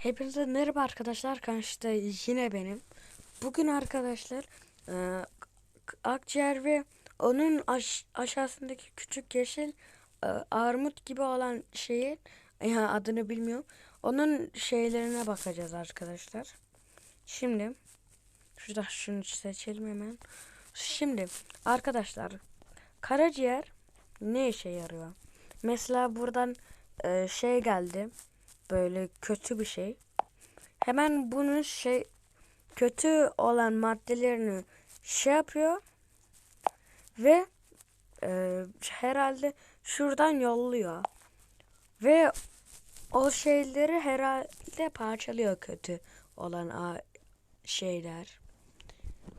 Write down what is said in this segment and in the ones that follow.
Hepinize merhaba arkadaşlar. Karşıda yine benim. Bugün arkadaşlar e, akciğer ve onun aş- aşağısındaki küçük yeşil e, armut gibi olan şeyin ya adını bilmiyorum. Onun şeylerine bakacağız arkadaşlar. Şimdi şurada şunu seçelim hemen. Şimdi arkadaşlar karaciğer ne işe yarıyor? Mesela buradan e, şey geldi böyle kötü bir şey. Hemen bunun şey kötü olan maddelerini şey yapıyor ve e, herhalde şuradan yolluyor ve o şeyleri herhalde parçalıyor kötü olan şeyler.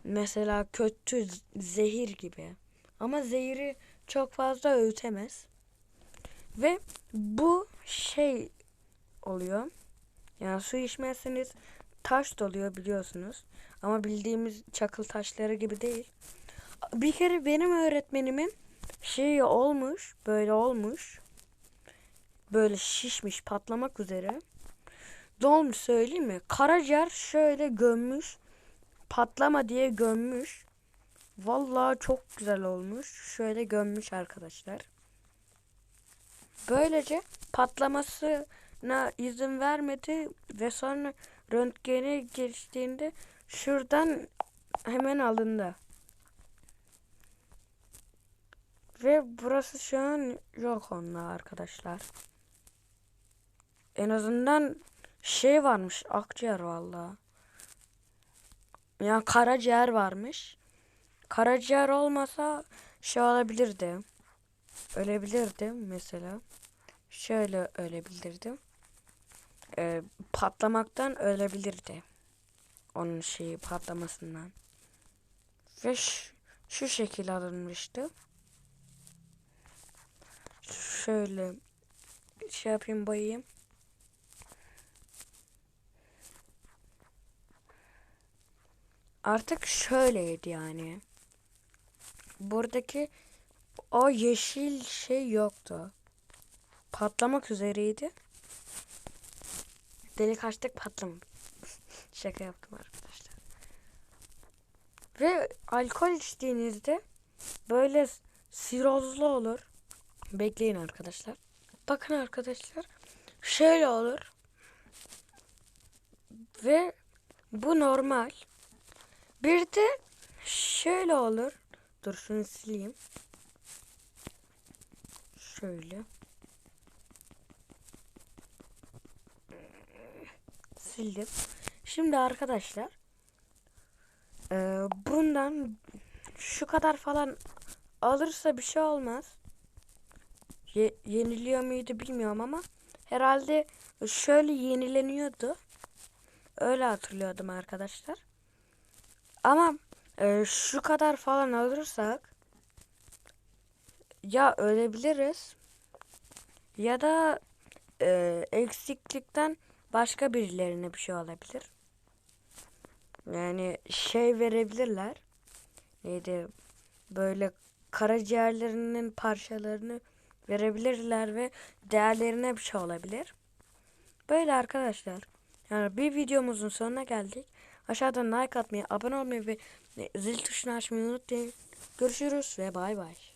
Mesela kötü zehir gibi. Ama zehiri çok fazla öğütemez. Ve bu şey oluyor. Yani su içmezseniz taş doluyor biliyorsunuz. Ama bildiğimiz çakıl taşları gibi değil. Bir kere benim öğretmenimin şeyi olmuş, böyle olmuş. Böyle şişmiş, patlamak üzere. Dolmuş söyleyeyim mi? Karaciğer şöyle gömmüş. Patlama diye gömmüş. Vallahi çok güzel olmuş. Şöyle gömmüş arkadaşlar. Böylece patlamasına izin vermedi ve sonra röntgene geçtiğinde şuradan hemen alındı. Ve burası şu an yok onunla arkadaşlar. En azından şey varmış akciğer valla. Yani karaciğer varmış. Karaciğer olmasa şey olabilirdi. Ölebilirdi mesela. Şöyle ölebilirdi. Ee, patlamaktan ölebilirdi. Onun şeyi patlamasından. Ve şu, şekil alınmıştı. Şöyle şey yapayım boyayayım. Artık şöyleydi yani. Buradaki o yeşil şey yoktu. Patlamak üzereydi. Delik açtık patlamadı. Şaka yaptım arkadaşlar. Ve alkol içtiğinizde böyle sirozlu olur. Bekleyin arkadaşlar. Bakın arkadaşlar. Şöyle olur. Ve bu normal. Bir de şöyle olur. Dur şunu sileyim. Şöyle. Sildim. Şimdi arkadaşlar e, bundan şu kadar falan alırsa bir şey olmaz. Ye- yeniliyor muydu bilmiyorum ama herhalde şöyle yenileniyordu. Öyle hatırlıyordum arkadaşlar. Ama e, şu kadar falan alırsak ya ölebiliriz ya da e, eksiklikten başka birilerine bir şey olabilir. Yani şey verebilirler. Neydi? Böyle karaciğerlerinin parçalarını verebilirler ve değerlerine bir şey olabilir. Böyle arkadaşlar. Yani bir videomuzun sonuna geldik. Aşağıdan like atmayı, abone olmayı ve zil tuşunu açmayı unutmayın. Görüşürüz ve bay bay.